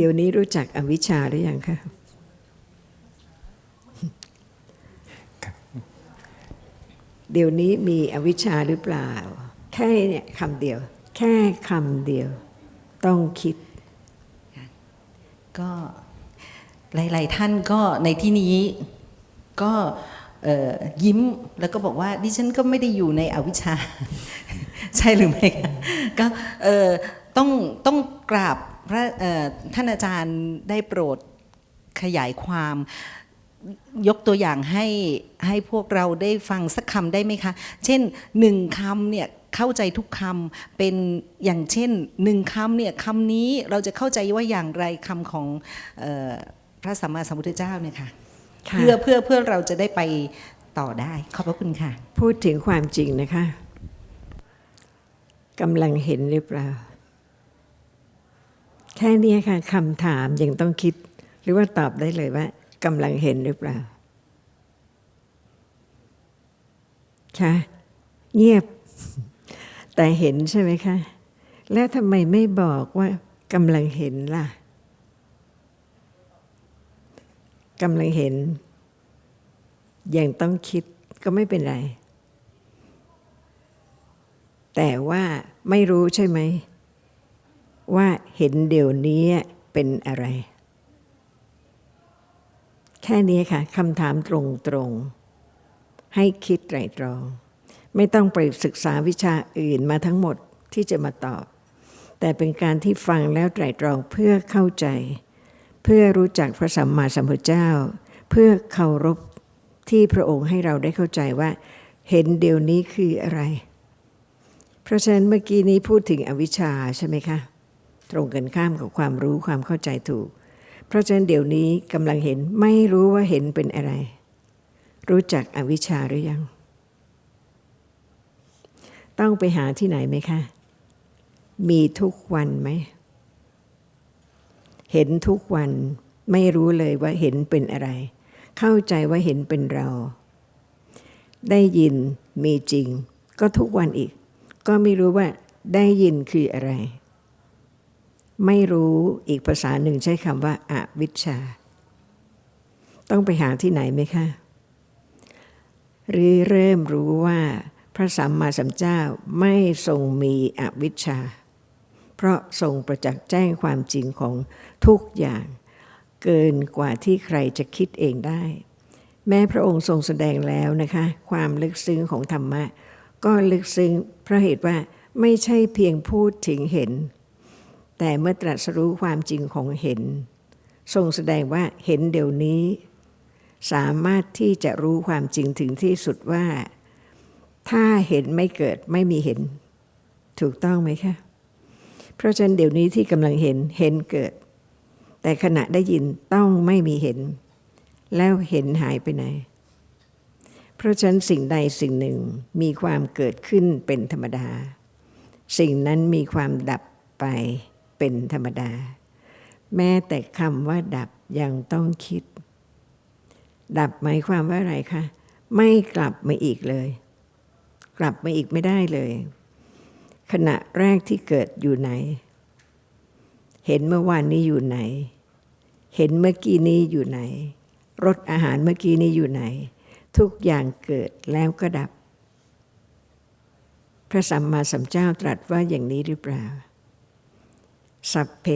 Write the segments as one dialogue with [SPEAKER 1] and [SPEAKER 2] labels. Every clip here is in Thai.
[SPEAKER 1] เดี๋ยวนี้รู้จักอวิชชาหรือยังคะเดี๋ยวนี้มีอวิชชาหรือเปล่า แค่เนี่ยคำเดียว แค่คำเดียว ต้องคิด
[SPEAKER 2] ก็หลาย ๆ ท่านก็ในที่นี้ก็ยิ้มแล้วก็บอกว่าดิฉันก็ไม่ได้อยู่ในอวิชชา ใช่หรือไม่ก็ต้องต้องกราบ พระเอ่อท่านอาจารย์ได้โปรดขยายความยกตัวอย่างให้ให้พวกเราได้ฟังสักคำได้ไหมคะ เช่นหนึ่งคำเนี่ยเข้าใจทุกคำเป็นอย่างเช่นหนึ่งคำเนี่ยคำนี้เราจะเข้าใจว่าอย่างไรคำของเออพระสัมมาสัมพุทธเจ้าเนี่ยค่ะ
[SPEAKER 1] ค่ะ
[SPEAKER 2] เพื่อเพื่อเพื่อเราจะได้ไปต่อได้ ขอบพระคุณค่ะ
[SPEAKER 1] พูดถึงความจริงนะคะกำลังเห็นหรือเปล่า แค่นี้ค่ะคำถามยังต้องคิด หรือว่าตอบได้เลยว่ากำลังเห็นหรือเปล่าค่ะเงียบ แต่เห็นใช่ไหมคะ แล้วทำไมไม่บอกว่ากำลังเห็นล่ะกำลังเห็น ยังต้องคิดก็ไม่เป็นไร แต่ว่าไม่รู้ใช่ไหม ว่าเห็นเดี๋ยวนี้เป็นอะไร แค่นี้ค่ะคำถามตรงๆ ให้คิดไตรตรอง ไม่ต้องไปศึกษาวิชาอื่นมาทั้งหมดที่จะมาตอบ แต่เป็นการที่ฟังแล้วไตรตรองเพื่อเข้าใจ เพื่อรู้จักพระสัมมาสัมพุทธเจ้า เพื่อเคารพที่พระองค์ให้เราได้เข้าใจว่า เห็นเดี๋ยวนี้คืออะไร เพราะฉะนั้นเมื่อกี้นี้พูดถึงอวิชชาใช่ไหมคะ ตรงกันข้ามกับความรู้ความเข้าใจถูก เพราะฉะนั้นเดี๋ยวนี้กำลังเห็นไม่รู้ว่าเห็นเป็นอะไร รู้จักอวิชชาหรือยัง ต้องไปหาที่ไหนไหมคะ มีทุกวันไหม เห็นทุกวันไม่รู้เลยว่าเห็นเป็นอะไร เข้าใจว่าเห็นเป็นเรา ได้ยินมีจริง ก็ทุกวันอีก ก็ไม่รู้ว่าได้ยินคืออะไร ไม่รู้อีกภาษาหนึ่งใช้คำว่าอาวิชชา ต้องไปหาที่ไหนไหมคะหรือเริ่มรู้ว่าพระสัมมาสัมพุทธเจ้าไม่ทรงมีอวิชชา เพราะทรงประจักษ์แจ้งความจริงของทุกอย่าง เกินกว่าที่ใครจะคิดเองได้ แม้พระองค์ทรงแสดงแล้วนะคะ ความลึกซึ้งของธรรมะ ก็ลึกซึ้งเพราะเหตุว่าไม่ใช่เพียงพูดถึงเห็น แต่เมื่อตรัสรู้ความจริงของเห็น ทรงแสดงว่าเห็นเดี๋ยวนี้ สามารถที่จะรู้ความจริงถึงที่สุดว่า ถ้าเห็นไม่เกิดไม่มีเห็น ถูกต้องไหมคะเพราะฉะนั้นเดี๋ยวนี้ที่กำลังเห็นเห็นเกิด แต่ขณะได้ยินต้องไม่มีเห็น แล้วเห็นหายไปไหน เพราะฉะนั้นสิ่งใดสิ่งหนึ่งมีความเกิดขึ้นเป็นธรรมดา สิ่งนั้นมีความดับไป เป็นธรรมดา แม้แต่คำว่าดับยังต้องคิด ดับหมายความว่าอะไรคะ ไม่กลับมาอีกเลย กลับมาอีกไม่ได้เลย ขณะแรกที่เกิดอยู่ไหน เห็นเมื่อวานนี้อยู่ไหน เห็นเมื่อกี้นี้อยู่ไหนรสอาหารเมื่อกี้นี้อยู่ไหน ทุกอย่างเกิดแล้วก็ดับ พระสัมมาสัมพุทธเจ้าตรัสว่าอย่างนี้หรือเปล่า สัพเพ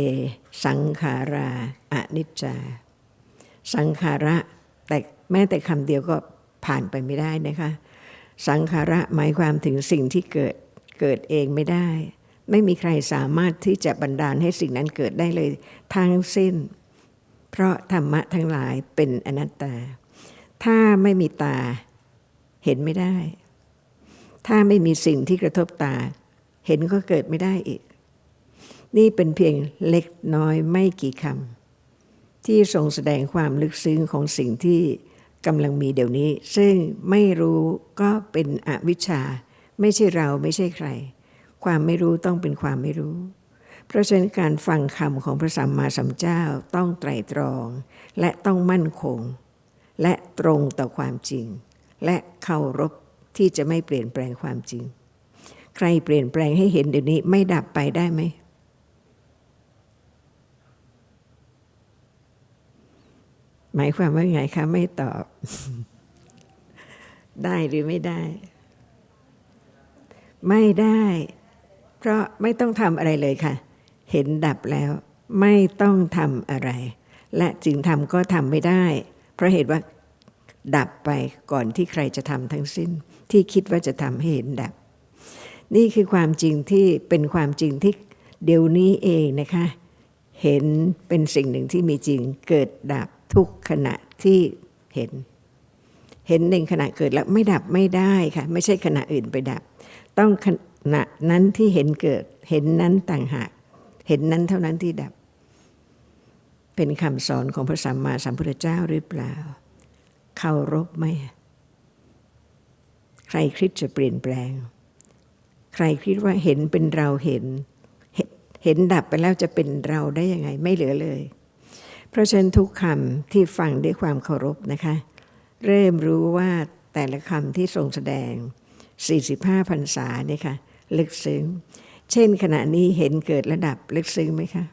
[SPEAKER 1] สังขาราอนิจจา สังขาระแต่แม้แต่คำเดียวก็ผ่านไปไม่ได้นะคะ สังขาระหมายความถึงสิ่งที่เกิดเกิดเองไม่ได้ ไม่มีใครสามารถที่จะบันดาลให้สิ่งนั้นเกิดได้เลยทั้งสิ้น เพราะธรรมะทั้งหลายเป็นอนัตตา ถ้าไม่มีตาเห็นไม่ได้ ถ้าไม่มีสิ่งที่กระทบตา เห็นก็เกิดไม่ได้อีก นี่เป็นเพียงเล็กน้อยไม่กี่คำที่ทรงแสดงความลึกซึ้งของสิ่งที่กำลังมีเดี๋ยวนี้ ซึ่งไม่รู้ก็เป็นอวิชชา ไม่ใช่เราไม่ใช่ใคร ความไม่รู้ต้องเป็นความไม่รู้ เพราะฉะนั้นการฟังคำของพระสัมมาสัมพุทธเจ้าต้องไตรตรอง และต้องมั่นคง และตรงต่อความจริง และเคารพที่จะไม่เปลี่ยนแปลงความจริง ใครเปลี่ยนแปลงให้เห็นเดี๋ยวนี้ไม่ดับไปได้ไหม หมายความว่าไงคะไม่ตอบ ได้หรือไม่ได้ ไม่ได้ เพราะไม่ต้องทำอะไรเลยค่ะ เห็นดับแล้ว ไม่ต้องทำอะไร และจึงทำก็ทำไม่ได้ เพราะเหตุว่า ดับไปก่อนที่ใครจะทำทั้งสิ้น ที่คิดว่าจะทำให้เห็นดับ นี่คือความจริงที่เป็นความจริงที่เดี๋ยวนี้เองนะคะ เห็นเป็นสิ่งหนึ่งที่มีจริงเกิดดับ ทุกขณะที่เห็น เห็นในขณะเกิดแล้วไม่ดับไม่ได้ค่ะ ไม่ใช่ขณะอื่นไปดับ ต้องขณะนั้นที่เห็นเกิด เห็นนั้นต่างหาก เห็นนั้นเท่านั้นที่ดับ เป็นคำสอนของพระสัมมาสัมพุทธเจ้าหรือเปล่าเคารพไหมใครคิดจะเปลี่ยนแปลง ใครคิดว่าเห็นเป็นเราเห็น เห็นดับไปแล้วจะเป็นเราได้ยังไงไม่เหลือเลย เพราะฉะนั้นทุกคำที่ฟังด้วยความเคารพนะคะ เริ่มรู้ว่าแต่ละคำที่ทรงแสดง 45พรรษาเนี่ยค่ะ ลึกซึ้ง เช่นขณะนี้เห็นเกิดระดับลึกซึ้งไหมคะ